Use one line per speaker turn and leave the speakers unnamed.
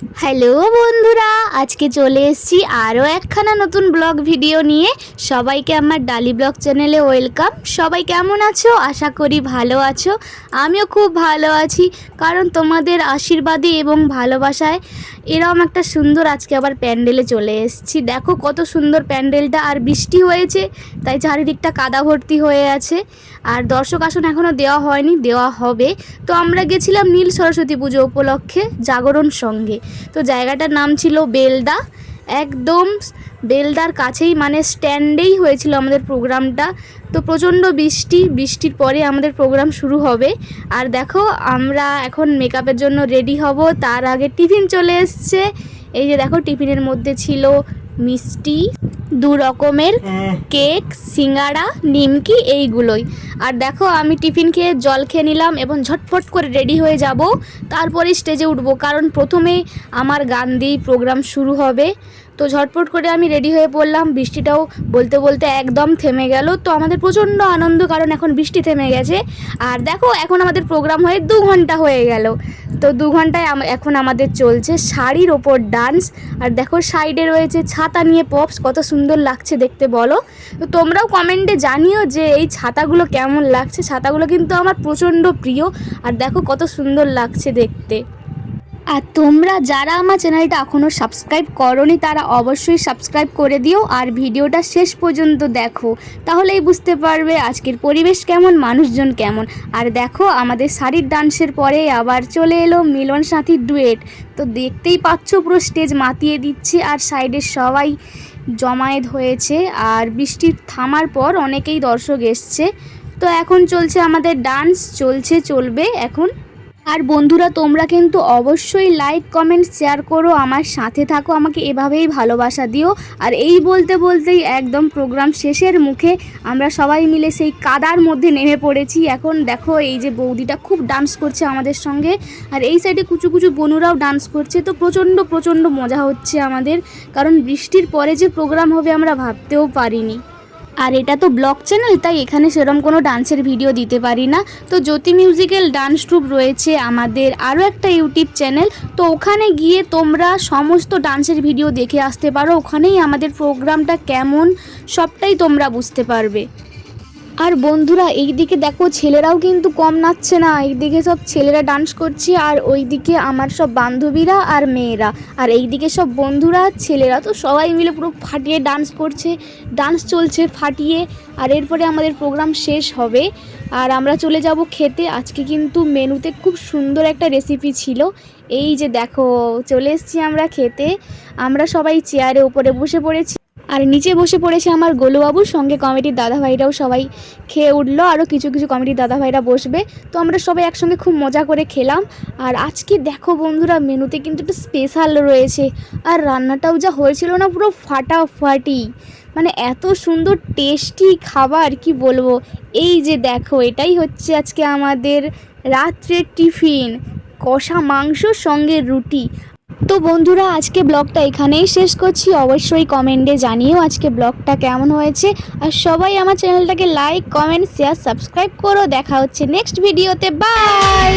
Hello বন্ধুরা, আজকে চলে এসেছি আরও একখানা নতুন ব্লগ ভিডিও নিয়ে। সবাইকে আমার ডালি ব্লগ চ্যানেলে ওয়েলকাম। সবাই কেমন আছো? আশা করি ভালো আছো। আমিও খুব ভালো আছি, কারণ তোমাদের আশীর্বাদে এবং ভালোবাসায় এরকম একটা সুন্দর আজকে আবার প্যান্ডেলে চলে এসেছি। দেখো কত সুন্দর প্যান্ডেলটা, আর বৃষ্টি হয়েছে, তাই চারিদিকটা কাদা ভর্তি হয়ে আছে। আর দর্শক আসন এখনও দেওয়া হয়নি, দেওয়া হবে। তো আমরা গেছিলাম নীল সরস্বতী পুজো উপলক্ষে জাগরণ সঙ্গে। তো জায়গাটার নাম ছিল বেলদা। একদম বেলদার কাছেই মানে স্ট্যান্ডেই হয়েছিল আমাদের প্রোগ্রামটা। তো প্রচণ্ড বৃষ্টি, বৃষ্টির পরে আমাদের প্রোগ্রাম শুরু হবে। আর দেখো, আমরা এখন মেকআপের জন্য রেডি হব। তার আগে টিফিন চলে এসছে। এই যে দেখো, টিফিনের মধ্যে ছিল মিষ্টি দু রকমের কেক সিঙ্গাড়া নিমকি এইগুলোই। আর দেখো আমি টিফিন খেয়ে জল খেয়ে নিলাম এবং ঝটফট করে রেডি হয়ে যাব। তারপরে স্টেজে উঠবো কারণ প্রথমে আমার গান দিয়েই প্রোগ্রাম শুরু হবে। তো ঝটপট করে আমি রেডি হয়ে পড়লাম বৃষ্টিটাও বলতে বলতে একদম থেমে গেল। তো আমাদের প্রচণ্ড আনন্দ কারণ এখন বৃষ্টি থেমে গেছে। আর দেখো এখন আমাদের প্রোগ্রাম হয়ে দু ঘণ্টা হয়ে গেল। তো দু ঘন্টায় এখন আমাদের চলছে শাড়ির ওপর ডান্স আর দেখো সাইডে রয়েছে ছাতা নিয়ে পপস কত সুন্দর লাগছে দেখতে বলো। তো তোমরাও কমেন্টে জানিও যে এই ছাতাগুলো কেমন লাগছে। ছাতাগুলো কিন্তু আমার প্রচণ্ড প্রিয়। আর দেখো কত সুন্দর লাগছে দেখতে। আর তোমরা যারা আমার চ্যানেলটা এখনও সাবস্ক্রাইব করনি, তারা অবশ্যই সাবস্ক্রাইব করে দিও আর ভিডিওটা শেষ পর্যন্ত দেখো। তাহলেই বুঝতে পারবে আজকের পরিবেশ কেমন, মানুষজন কেমন। আর দেখো, আমাদের শাড়ির ডান্সের পরে আবার চলে এলো মিলন সাথী ডুয়েট তো দেখতেই পাচ্ছ পুরো স্টেজ মাতিয়ে দিচ্ছে আর সাইডের সবাই জমায়েত হয়েছে আর বৃষ্টির থামার পর অনেকেই দর্শক এসছে। তো এখন চলছে আমাদের ডান্স চলছে, চলবে এখন আর বন্ধুরা, তোমরা কিন্তু অবশ্যই লাইক কমেন্ট শেয়ার করো, আমার সাথে থাকো, আমাকে এভাবেই ভালোবাসা দিও। আর এই বলতে বলতেই একদম প্রোগ্রাম শেষের মুখে আমরা সবাই মিলে সেই কাদার মধ্যে নেমে পড়েছি। এখন দেখো, এই যে বৌদিটা খুব ডান্স করছে আমাদের সঙ্গে। আর এই সাইডে কুচু কুচু বনুরাও ডান্স করছে। তো প্রচণ্ড প্রচণ্ড মজা হচ্ছে আমাদের। কারণ বৃষ্টির পরে যে প্রোগ্রাম হবে আমরা ভাবতেও পারিনি। আর এটা তো ব্লগ চ্যানেল, তাই এখানে সেরম কোনো ডান্সের ভিডিও দিতে পারি না। তো জ্যোতি মিউজিক্যাল ডান্স ট্রুপ রয়েছে আমাদের আরও একটা ইউটিউব চ্যানেল। তো ওখানে গিয়ে তোমরা সমস্ত ডান্সের ভিডিও দেখে আসতে পারো। ওখানেই আমাদের প্রোগ্রামটা কেমন, সবটাই তোমরা বুঝতে পারবে। আর বন্ধুরা, এইদিকে দেখো ছেলেরাও কিন্তু কম নাচছে না। এইদিকে সব ছেলেরা ডান্স করছে আর ওইদিকে আমার সব বান্ধবীরা আর মেয়েরা। আর এইদিকে সব বন্ধুরা ছেলেরা তো সবাই মিলে পুরো ফাটিয়ে ডান্স করছে ডান্স চলছে ফাটিয়ে। আর এরপরে আমাদের প্রোগ্রাম শেষ হবে। আর আমরা চলে যাব খেতে। আজকে কিন্তু মেনুতে খুব সুন্দর একটা রেসিপি ছিল। এই যে দেখো, চলে এসেছি আমরা খেতে। আমরা সবাই চেয়ারে উপরে বসে পড়েছি। আর নিচে বসে পড়েছে আমার গোলুবাবুর সঙ্গে কমিটির দাদাভাইরাও সবাই। খেয়ে উঠল আরও কিছু কিছু কমিটির দাদাভাইরা বসবে। তো আমরা সবাই একসঙ্গে খুব মজা করে খেলাম। আর আজকে দেখো বন্ধুরা, মেনুতে কিন্তু একটু স্পেশাল রয়েছে। আর রান্নাটাও যা হয়েছিল না পুরো ফাটাফাটি। মানে এত সুন্দর টেস্টি খাবার, কি বলব? এই যে দেখো, এটাই হচ্ছে আজকে আমাদের রাত্রের টিফিন। কষা মাংস, সঙ্গে রুটি। তো বন্ধুরা, আজকে ব্লগটা এখানেই শেষ করছি। অবশ্যই কমেন্টে জানিয়েও আজকে ব্লগটা কেমন হয়েছে। আর সবাই আমার চ্যানেলটাকে লাইক কমেন্ট শেয়ার সাবস্ক্রাইব করো। দেখা হচ্ছে নেক্সট ভিডিওতে বাই